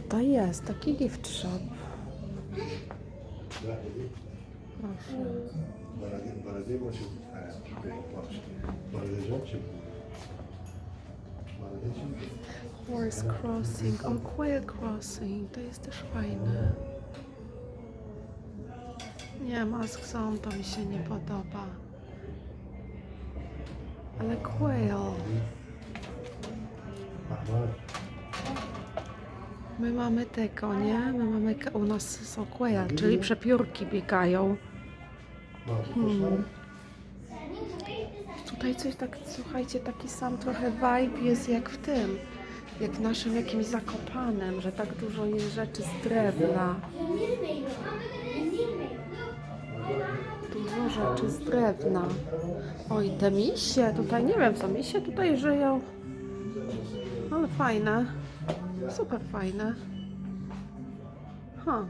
Tutaj jest taki gift shop. Proszę. Horse Crossing. O, Quail Crossing. To jest też fajne. Nie, Mask Zone to mi się nie podoba. Ale Quail. My mamy tego, nie? My mamy, u nas są czyli przepiórki biegają. Hmm. Tutaj coś tak, słuchajcie, taki sam trochę vibe jest jak w tym, jak w naszym jakimś zakopanem, że tak dużo jest rzeczy z drewna. Dużo rzeczy z drewna. Oj, te misie, tutaj nie wiem co, misie tutaj żyją. Ale fajne. Super fajne. Ha.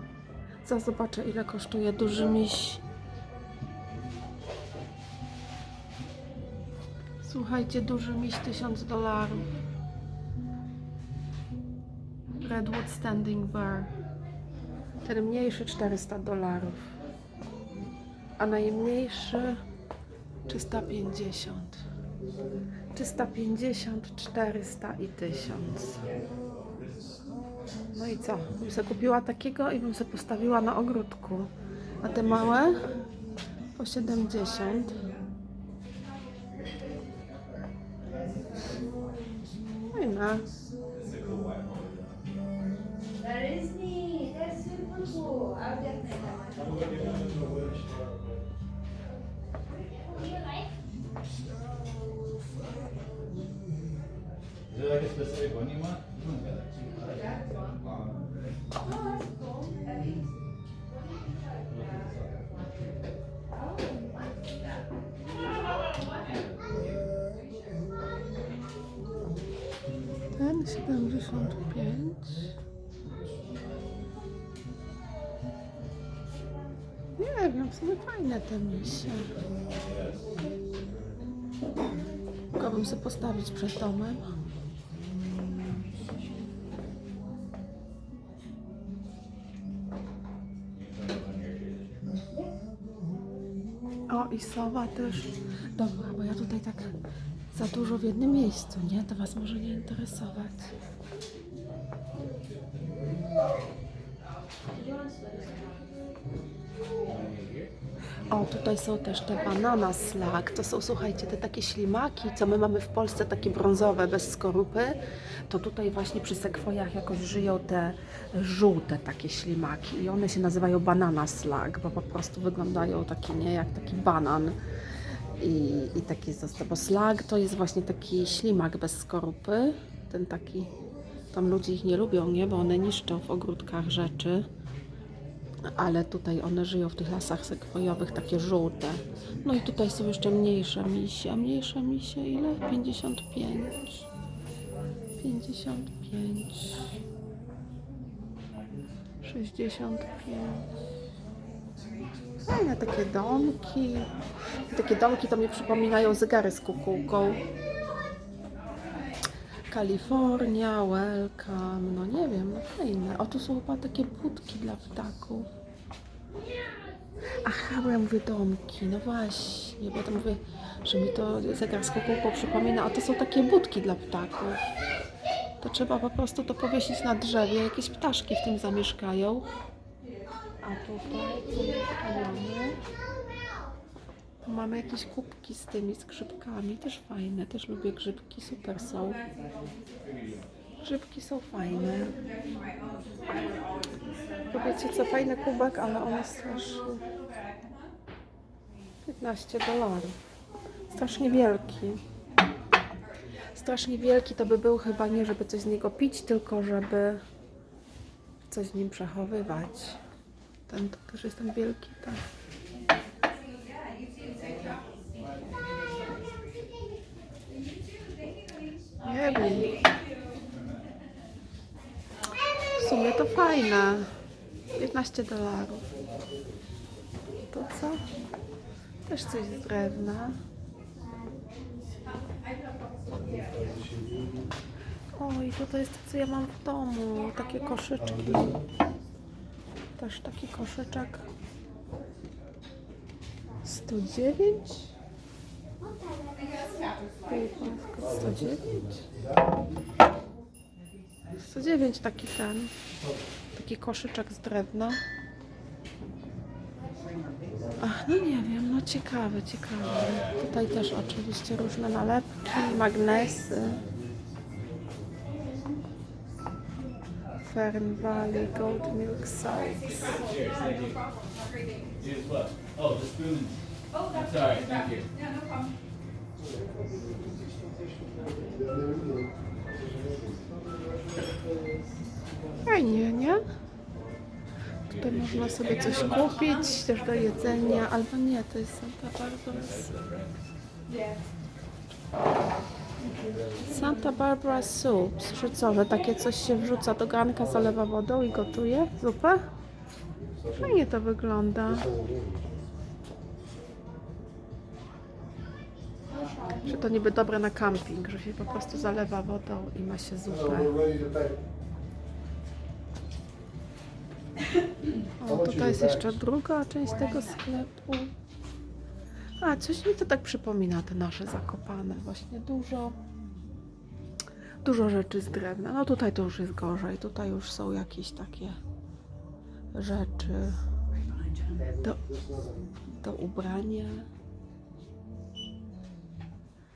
Za zobaczę ile kosztuje duży miś. Słuchajcie, duży miś 1000 dolarów. Redwood Standing Bear. Ten mniejszy 400 dolarów. A najmniejszy 350. 350, 400 i 1000. No i co? Bym sobie kupiła takiego i bym sobie postawiła na ogródku. A te małe po 70. Fajne. That is neat. That's super cool. I'll definitely have one. Is there like a specific one you want? Ten 75. Nie wiem, w sumie fajne te misie. Mogłabym sobie postawić przed domem. O, i sowa też. Dobra, bo ja tutaj tak za dużo w jednym miejscu, nie? To Was może nie interesować. O, tutaj są też te banana slug. To są, słuchajcie, te takie ślimaki, co my mamy w Polsce, takie brązowe, bez skorupy. To tutaj właśnie przy sekwojach jakoś żyją te żółte takie ślimaki. I one się nazywają banana slug, bo po prostu wyglądają takie, nie, jak taki banan. I, i taki został, bo slag to jest właśnie taki ślimak bez skorupy. Ten taki, tam ludzie ich nie lubią, nie, bo one niszczą w ogródkach rzeczy ale tutaj one żyją w tych lasach sekwojowych, takie żółte. No i tutaj są jeszcze mniejsze misie. A mniejsze misie ile? 55. 55. 65. Fajne takie domki. Takie domki to mi przypominają zegary z kukułką. Kalifornia, welcome, no nie wiem, no fajne. O, tu są chyba takie budki dla ptaków. Aha, bo ja mówię domki, no właśnie, bo to mówię, że mi to zegar z kukułką przypomina, a to są takie budki dla ptaków. To trzeba po prostu to powiesić na drzewie, jakieś ptaszki w tym zamieszkają. A tutaj co jeszcze mamy? Tu mamy jakieś kubki z tymi, z grzybkami, też fajne, też lubię grzybki, super są. Grzybki są fajne. Wiecie co, fajny kubek, ale on jest strasznie... 15 dolarów. Strasznie wielki. Strasznie wielki to by był chyba nie, żeby coś z niego pić, tylko żeby coś w nim przechowywać. Ten to też jest ten wielki, tak. Nie wiem. W sumie to fajne. 15 dolarów. To co? Też coś z drewna. Oj, tutaj jest to, co ja mam w domu. Takie koszyczki. Też taki koszyczek. 109? Półpaska 109? 109 taki ten. Taki koszyczek z drewna. Ach, no nie wiem, no ciekawe, ciekawe. Tutaj też oczywiście różne nalepki, magnesy. Fern Valley Gold Milk what? Oh, the. Fajnie, nie? Tutaj można sobie coś kupić, też do jedzenia, albo nie, to jest Santa Barbara. Santa Barbara Soups, że takie coś się wrzuca do garnka, zalewa wodą i gotuje zupę? Fajnie to wygląda. Że to niby dobre na camping, że się po prostu zalewa wodą i ma się zupę. O, tutaj jest jeszcze druga część tego sklepu. A, coś mi to tak przypomina, te nasze zakopane. Właśnie dużo, dużo rzeczy z drewna. No tutaj to już jest gorzej. Tutaj już są jakieś takie rzeczy do, do ubrania.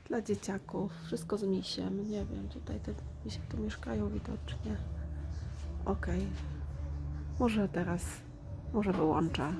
Dla dzieciaków. Wszystko z misiem. Nie wiem, tutaj te misie tu mieszkają widocznie. Okej. Może teraz, może wyłączę.